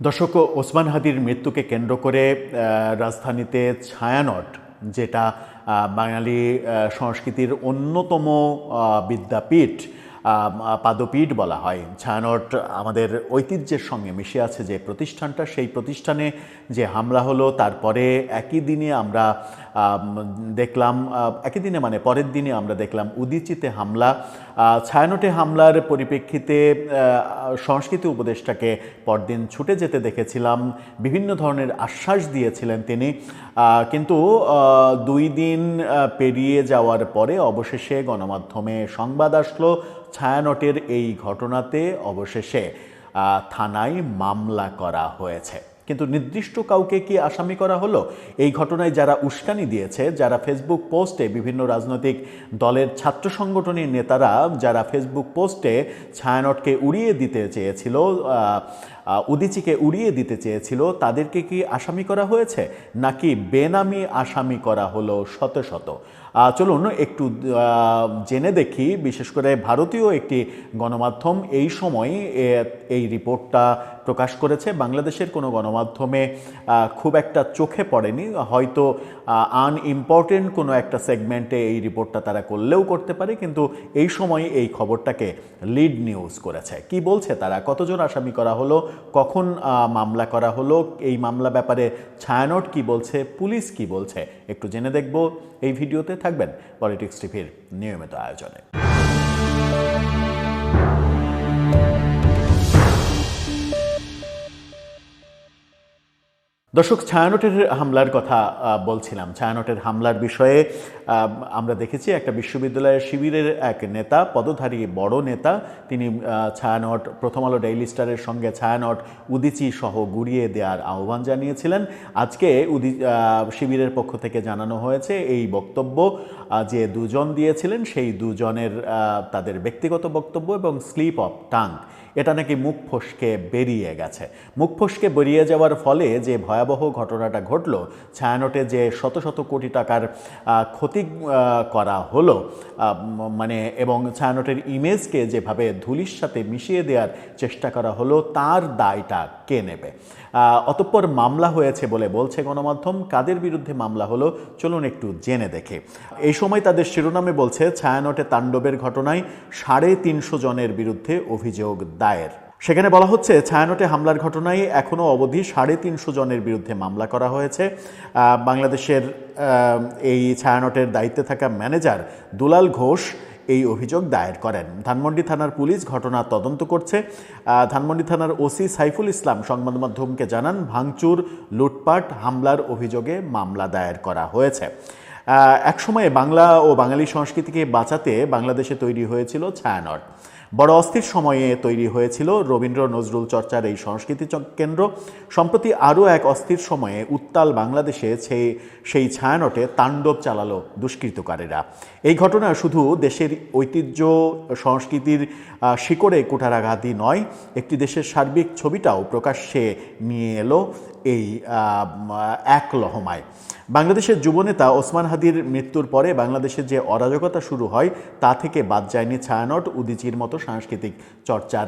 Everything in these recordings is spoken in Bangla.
দর্শক ওসমান হাদির মৃত্যুকে কেন্দ্র করে রাজধানীতে ছায়ানট যেটা বাঙালি সংস্কৃতির অন্যতম বিদ্যাপীঠ পাদপীঠ বলা হয়। ছায়ানট আমাদের ঐতিহ্যের সঙ্গে মিশে আছে যে প্রতিষ্ঠানটা। সেই প্রতিষ্ঠানে যে হামলা হলো, তারপরে একই দিনে আমরা দেখলাম একই দিনে মানে পরের দিনে আমরা দেখলাম উদিচিতে হামলা। ছায়ানটে হামলার পরিপ্রেক্ষিতে সংস্কৃতি উপদেষ্টাকে পরদিন ছুটে যেতে দেখেছিলাম। বিভিন্ন ধরনের আশ্বাস দিয়েছিলেন তিনি। কিন্তু দুই দিন পেরিয়ে যাওয়ার পরে অবশেষে গণমাধ্যমে সংবাদ আসলো। ছায়ানটের এই ঘটনাতে অবশেষে থানায় মামলা করা হয়েছে। কিন্তু নির্দিষ্ট কাউকে কি আসামি করা হলো? এই ঘটনায় যারা উস্কানি দিয়েছে, যারা ফেসবুক পোস্টে বিভিন্ন রাজনৈতিক দলের ছাত্র সংগঠনের নেতারা, যারা ফেসবুক পোস্টে ছায়ানটকে উড়িয়ে দিতে চেয়েছিল উদিচিকে উড়িয়ে দিতে চেয়েছিল, তাদেরকে কি আসামি করা হয়েছে? নাকি বেনামি আসামি করা হলো শত শত? চলুন একটু জেনে দেখি, বিশেষ করে ভারতীয় একটি গণমাধ্যম এই সময় এই রিপোর্টটা প্রকাশ করেছে। বাংলাদেশের কোনো গণমাধ্যমে খুব একটা চোখে পড়েনি। হয়তো আনইম্পর্টেন্ট কোনো একটা সেগমেন্টে এই রিপোর্টটা তারা করলেও করতে পারে, কিন্তু এই সময় এই খবরটাকে লিড নিউজ করেছে। কি বলছে তারা? কতজন আসামি করা হলো? কখন মামলা করা হলো? এই মামলা ব্যাপারে ছায়ানট কি বলছে? পুলিশ কি বলছে? একটু জেনে দেখব। এই ভিডিওতে থাকবেন পলিটিক্স টিভির নিয়মিত আয়োজনে। দর্শক, ছায়ানটের হামলার কথা বলছিলাম। ছায়ানটের হামলার বিষয়ে আমরা দেখেছি একটা বিশ্ববিদ্যালয়ের শিবিরের এক নেতা, পদধারী বড় নেতা, তিনি ছায়ানট প্রথম আলো ডেইলি স্টারের সঙ্গে ছায়ানট উদিচি সহ গুড়িয়ে দেওয়ার আহ্বান জানিয়েছিলেন। আজকে উদি শিবিরের পক্ষ থেকে জানানো হয়েছে এই বক্তব্য যে দুজন দিয়েছিলেন, সেই দুজনের তাদের ব্যক্তিগত বক্তব্য এবং স্লিপ অফ টাং এটা নাকি মুখ ফসকে বেরিয়ে গেছে। মুখ ফসকে বেরিয়ে যাওয়ার ফলে যে ভয়াবহ ঘটনাটা ঘটলো। ছায়ানটে যে শত শত কোটি টাকার ক্ষতি করা হলো মানে এবং ছায়ানটের ইমেজকে যেভাবে ধুলির সাথে মিশিয়ে দেওয়ার চেষ্টা করা হলো, তার দায়টা কে নেবে? অতঃপর মামলা হয়েছে বলে বলছে গণমাধ্যম। কাদের বিরুদ্ধে মামলা হলো, চলুন একটু জেনে দেখে। এই সময় তাদের শিরোনামে বলছে, ছায়ানটে তাণ্ডবের ঘটনায় সাড়ে তিনশো জনের বিরুদ্ধে অভিযোগ দায়ের। সেখানে বলা হচ্ছে, ছায়ানটে হামলার ঘটনায় এখনও অবধি সাড়ে তিনশো জনের বিরুদ্ধে মামলা করা হয়েছে। বাংলাদেশের এই ছায়ানটের দায়িত্বে থাকা ম্যানেজার দুলাল ঘোষ এই অভিযোগ দায়ের করেন। ধানমন্ডি থানার পুলিশ ঘটনা তদন্ত করছে। ধানমন্ডি থানার ওসি সাইফুল ইসলাম সংবাদ মাধ্যমকে জানান, ভাঙচুর, লুটপাট, হামলার অভিযোগে মামলা দায়ের করা হয়েছে। একসময়ে বাংলা ও বাঙালি সংস্কৃতিকে বাঁচাতে বাংলাদেশে তৈরি হয়েছিল ছায়ানট। বড় অস্থির সময়ে তৈরি হয়েছিল রবীন্দ্র নজরুল চর্চার এই সংস্কৃতি কেন্দ্র। সম্প্রতি আরও এক অস্থির সময়ে উত্তাল বাংলাদেশে সেই সেই ছায়ানটে তাণ্ডব চালালো দুষ্কৃতকারীরা। এই ঘটনা শুধু দেশের ঐতিহ্য, সংস্কৃতির শিকড়ে কুঠারাঘাতই নয়, একটি দেশের সার্বিক ছবিটাও প্রকাশ্যে নিয়ে এলো এই এক লহমায়। বাংলাদেশের যুবনেতা ওসমান হাদির মৃত্যুর পরে বাংলাদেশে যে অরাজকতা শুরু হয়, তা থেকে বাদ যায়নি ছায়ানট উদিচির মতো সাংস্কৃতিক চর্চার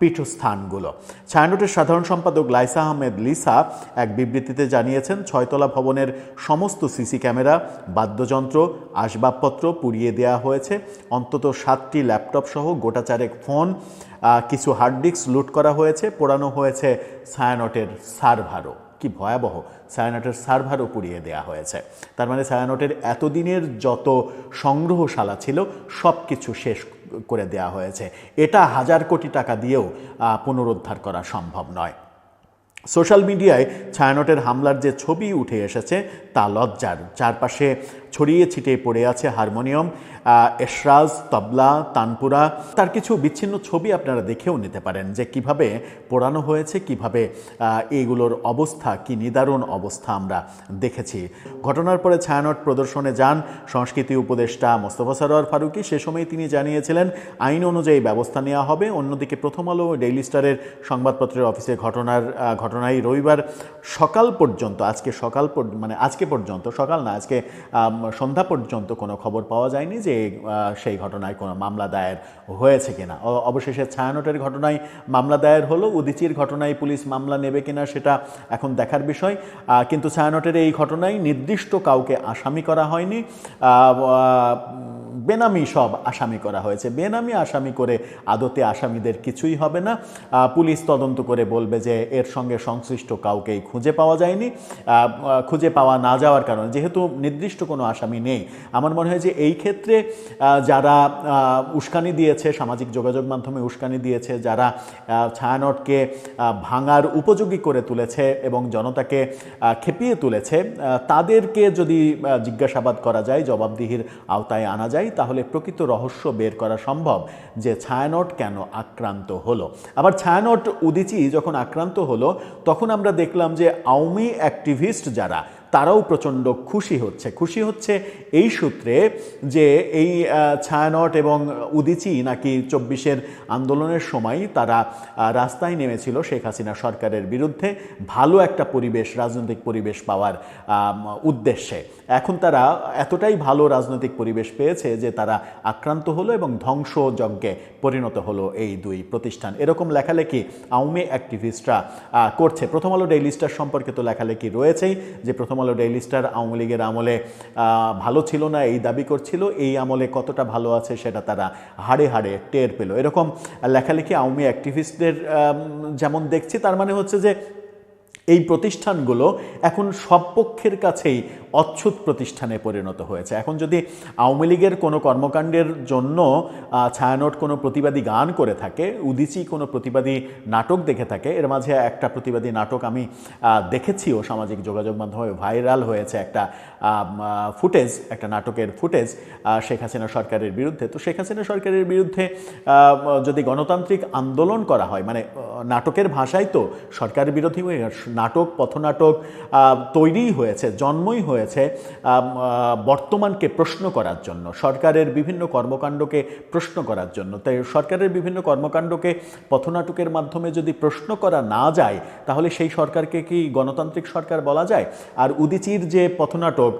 পীঠস্থানগুলো। ছায়ানটের সাধারণ সম্পাদক লাইসা আহমেদ লিসা এক বিবৃতিতে জানিয়েছেন, ছয়তলা ভবনের সমস্ত সিসি ক্যামেরা, বাদ্যযন্ত্র, আসবাবপত্র পুড়িয়ে দেওয়া হয়েছে। অন্তত সাতটি ল্যাপটপ সহ গোটা চারেক ফোন কিছু হার্ড ডিস্ক লুট করা হয়েছে। পোড়ানো হয়েছে ছায়ানটের সার্ভারও। কি ভয়াবহ? সায়ানটের সার্ভারও পুড়িয়ে দেওয়া হয়েছে। তার মানে সায়ানটের এতদিনের যত সংগ্রহশালা ছিল সব কিছু শেষ করে দেওয়া হয়েছে। এটা হাজার কোটি টাকা দিয়েও পুনরুদ্ধার করা সম্ভব নয়। সোশ্যাল মিডিয়ায় ছায়ানটের হামলার যে ছবি উঠে এসেছে, তা লজ্জার। চারপাশে ছড়িয়ে ছিটিয়ে পড়ে আছে হারমোনিয়াম এশরাজ, তবলা, তানপুরা। তার কিছু বিচ্ছিন্ন ছবি আপনারা দেখেও নিতে পারেন যে কীভাবে পোড়ানো হয়েছে, কীভাবে এইগুলোর অবস্থা, কি নিদারুণ অবস্থা আমরা দেখেছি। ঘটনার পরে ছায়ানট প্রদর্শনে যান সংস্কৃতি উপদেষ্টা মোস্তফা সরোয়ার ফারুকি। সে সময় তিনি জানিয়েছিলেন, আইন অনুযায়ী ব্যবস্থা নেওয়া হবে। অন্যদিকে প্রথম আলো ডেইলি স্টারের সংবাদপত্রের অফিসে ঘটনার ঘটনায় রবিবার সকাল পর্যন্ত, আজকে সকাল মানে আজকে পর্যন্ত, সকাল না, আজকে সন্ধ্যা পর্যন্ত কোনো খবর পাওয়া যায়নি যে সেই ঘটনায় কোনো মামলা দায়ের হয়েছে কিনা। অবশেষে ছায়ানটের ঘটনায় মামলা দায়ের হলো, উদিচির ঘটনায় পুলিশ মামলা নেবে কিনা সেটা এখন দেখার বিষয়। কিন্তু ছায়ানটের এই ঘটনায় নির্দিষ্ট কাউকে আসামি করা হয়নি। বেনামি সব আসামি করা হয়েছে। বেনামি আসামি করে আদতে আসামিদের কিছুই হবে না। পুলিশ তদন্ত করে বলবে যে এর সঙ্গে সংশ্লিষ্ট কাউকেই খুঁজে পাওয়া যায়নি। খুঁজে পাওয়া না যাওয়ার কারণে যেহেতু নির্দিষ্ট কোনো আসামি নেই। আমার মনে হয় যে এই ক্ষেত্রে যারা উস্কানি দিয়েছে, সামাজিক যোগাযোগ মাধ্যমে উস্কানি দিয়েছে, যারা ছায়ানটকে ভাঙার উপযোগী করে তুলেছে এবং জনতাকে খেপিয়ে তুলেছে তাদেরকে যদি জিজ্ঞাসাবাদ করা যায়, জবাবদিহির আওতায় আনা যায় তাহলে প্রকৃত রহস্য বের করা সম্ভব যে ছায়ানট কেন আক্রান্ত হলো। আবার ছায়ানট উদিচি যখন আক্রান্ত হলো, তখন আমরা দেখলাম যে আওয়ামী অ্যাক্টিভিস্ট যারা তারাও প্রচণ্ড খুশি হচ্ছে। খুশি হচ্ছে এই সূত্রে যে এই ছায়ানট এবং উদিচি নাকি চব্বিশের আন্দোলনের সময় তারা রাস্তায় নেমেছিল শেখ হাসিনা সরকারের বিরুদ্ধে ভালো একটা পরিবেশ, রাজনৈতিক পরিবেশ পাওয়ার উদ্দেশ্যে। এখন তারা এতটাই ভালো রাজনৈতিক পরিবেশ পেয়েছে যে তারা আক্রান্ত হলো এবং ধ্বংসযজ্ঞে পরিণত হলো এই দুই প্রতিষ্ঠান। এরকম লেখালেখি আওয়ামী অ্যাক্টিভিস্টরা করছে। প্রথম আলো ডেইলি স্টার সম্পর্কে তো লেখালেখি রয়েছেই যে প্রথম আলো ডেইলি স্টার আওয়ামী লীগের আমলে ভালো ছিল না, এই দাবি করছিল, এই আমলে কতটা ভালো আছে সেটা তারা হাড়ে হাড়ে টের পেল। এরকম লেখালেখি আওয়ামী অ্যাক্টিভিস্টদের যেমন দেখছি, তার মানে হচ্ছে যে এই প্রতিষ্ঠানগুলো এখন সব পক্ষের কাছেই অচ্ছুত প্রতিষ্ঠানে পরিণত হয়েছে। এখন যদি আওয়ামী লীগের কোনো কর্মকাণ্ডের জন্য ছায়ানট কোনো প্রতিবাদী গান করে থাকে, উদিচি কোনো প্রতিবাদী নাটক দেখে থাকে, এর মাঝে একটা প্রতিবাদী নাটক আমি দেখেছিও সামাজিক যোগাযোগ মাধ্যমে ভাইরাল হয়েছে একটা ফুটেজ, একটা নাটকের ফুটেজ শেখ হাসিনা সরকারের বিরুদ্ধে। তো শেখ হাসিনা সরকারের বিরুদ্ধে যদি গণতান্ত্রিক আন্দোলন করা হয় মানে নাটকের ভাষায় তো সরকার বিরোধী নাটক, পথনাটক তৈরিই হয়েছে, জন্মই হয়েছে বর্তমানকে প্রশ্ন করার জন্য, সরকারের বিভিন্ন কর্মকাণ্ডকে প্রশ্ন করার জন্য। তাই সরকারের বিভিন্ন কর্মকাণ্ডকে পথনাটকের মাধ্যমে যদি প্রশ্ন করা না যায়, তাহলে সেই সরকারকে কি গণতান্ত্রিক সরকার বলা যায়? আর উদিচির যে পথনাটক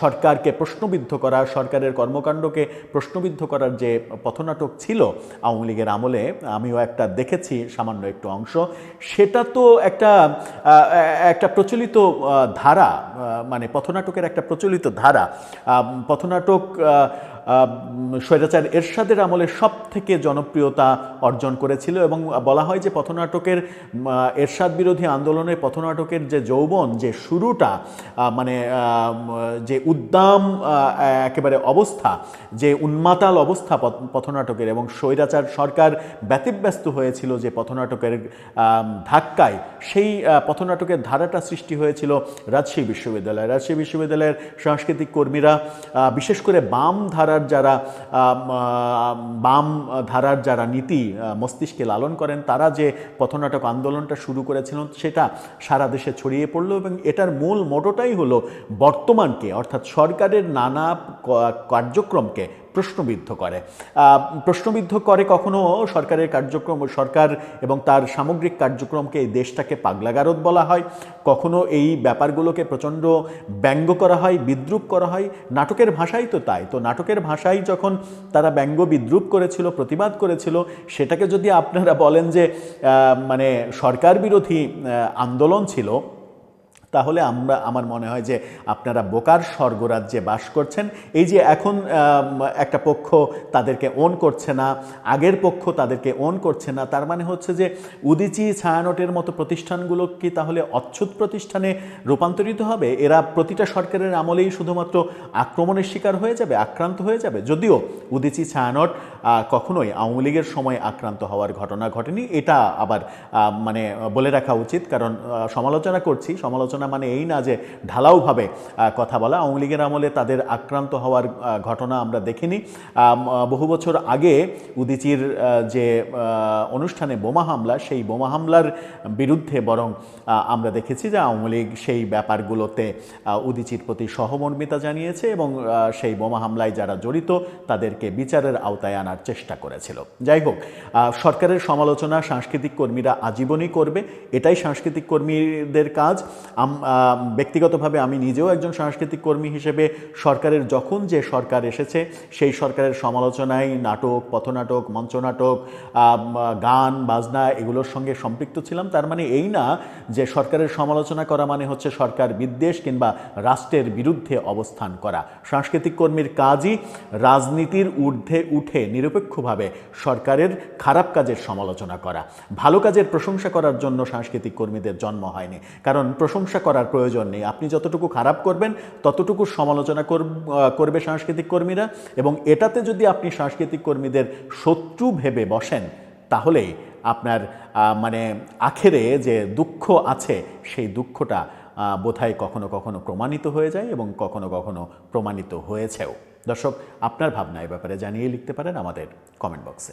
সরকারকে প্রশ্নবিদ্ধ করা, সরকারের কর্মকাণ্ডকে প্রশ্নবিদ্ধ করার যে পথনাটক ছিল আওয়ামী লীগের আমলে, আমিও একটা দেখেছি, সামান্য একটু অংশ। সেটা তো একটা আহ, একটা প্রচলিত ধারা মানে পথনাটকের একটা প্রচলিত ধারা। পথনাটক স্বৈরাচার এরশাদের আমলে সব থেকে জনপ্রিয়তা অর্জন করেছিল এবং বলা হয় যে পথনাটকের এরশাদ বিরোধী আন্দোলনে পথনাটকের যে যৌবন, যে শুরুটা মানে যে উদ্দাম একেবারে অবস্থা, যে উন্মাতাল অবস্থা পথ- পথনাটকের এবং স্বৈরাচার সরকার ব্যতিব্যস্ত হয়েছিল যে পথনাটকের ধাক্কায়, সেই পথনাটকের ধারাটা সৃষ্টি হয়েছিল রাজশাহী বিশ্ববিদ্যালয়। রাজশাহী বিশ্ববিদ্যালয়ের সাংস্কৃতিক কর্মীরা বিশেষ করে বাম ধারার যারা বাম ধারার যারা নীতি মস্তিষ্কে লালন করেন, তারা যে পথনাটক আন্দোলনটা শুরু করেছিল, সেটা সারা দেশে ছড়িয়ে পড়ল এবং এটার মূল মোটোটাই হলো বর্তমানকে, অর্থাৎ সরকারের নানা কার্যক্রমকে প্রশ্নবিদ্ধ করে। প্রশ্নবিদ্ধ করে কখনো সরকারের কার্যক্রম, সরকার এবং তার সামগ্রিক কার্যক্রমকে এই দেশটাকে পাগলাগারদ বলা হয়। কখনো এই ব্যাপারগুলোকে প্রচণ্ড ব্যঙ্গ করা হয়, বিদ্রুপ করা হয়। নাটকের ভাষাই তো তাই। তো নাটকের ভাষাই যখন তারা ব্যঙ্গ, বিদ্রুপ করেছিল, প্রতিবাদ করেছিল, সেটাকে যদি আপনারা বলেন যে মানে সরকার বিরোধী আন্দোলন ছিল তাহলে আমরা, আমার মনে হয় যে আপনারা বোকার স্বর্গরাজ্যে বাস করছেন। এই যে এখন একটা পক্ষ তাদেরকে ওন করছে না, আগের পক্ষ তাদেরকে ওন করছে না, তার মানে হচ্ছে যে উদিচি ছায়ানটের মতো প্রতিষ্ঠানগুলো কি তাহলে অচ্ছুত প্রতিষ্ঠানে রূপান্তরিত হবে? এরা প্রতিটা সরকারের আমলেই শুধুমাত্র আক্রমণের শিকার হয়ে যাবে, আক্রান্ত হয়ে যাবে? যদিও উদিচি ছায়ানট কখনোই আওয়ামী লীগের সময় আক্রান্ত হওয়ার ঘটনা ঘটেনি। এটা আবার মানে বলে রাখা উচিত, কারণ সমালোচনা করছি, সমালোচনা মানে এই না যে ঢালাওভাবে কথা বলা। আওয়ামী লীগের আমলে তাদের আক্রান্ত হওয়ার ঘটনা আমরা দেখিনি। বহু বছর আগে উদিচির যে অনুষ্ঠানে বোমা হামলা, সেই বোমা হামলার বিরুদ্ধে বরং আমরা দেখেছি যে আওয়ামী লীগ সেই ব্যাপারগুলোতে উদিচির প্রতি সহমর্মিতা জানিয়েছে এবং সেই বোমা হামলায় যারা জড়িত তাদেরকে বিচারের আওতায় আনার চেষ্টা করেছিল। যাই হোক সরকারের সমালোচনা সাংস্কৃতিক কর্মীরা আজীবনই করবে। এটাই সাংস্কৃতিক কর্মীদের কাজ। আম- ব্যক্তিগতভাবে আমি নিজেও একজন সাংস্কৃতিক কর্মী হিসেবে সরকারের যখন যে সরকার এসেছে, সেই সরকারের সমালোচনায় নাটক, পথনাটক, মঞ্চনাটক গান, বাজনা এগুলোর সঙ্গে সম্পৃক্ত ছিলাম। তার মানে এই না যে সরকারের সমালোচনা করা মানে হচ্ছে সরকার বিদ্বেষ কিংবা রাষ্ট্রের বিরুদ্ধে অবস্থান করা। সাংস্কৃতিক কর্মীর কাজই রাজনীতির ঊর্ধ্বে উঠে নিরপেক্ষভাবে সরকারের খারাপ কাজের সমালোচনা করা। ভালো কাজের প্রশংসা করার জন্য সাংস্কৃতিক কর্মীদের জন্ম হয়নি। কারণ প্রশংসা করার প্রয়োজন নেই। আপনি যতটুকু খারাপ করবেন, ততটুকু সমালোচনা কর- করবে সাংস্কৃতিক কর্মীরা এবং এটাতে যদি আপনি সাংস্কৃতিক কর্মীদের শত্রু ভেবে বসেন, তাহলে আপনার মানে আখেরে যে দুঃখ আছে, সেই দুঃখটা বোধহয় কখনো কখনো প্রমাণিত হয়ে যায় এবং কখনো কখনো প্রমাণিত হয়েছেও। দর্শক, আপনার ভাবনা এ ব্যাপারে জানিয়ে লিখতে পারেন আমাদের কমেন্ট বক্সে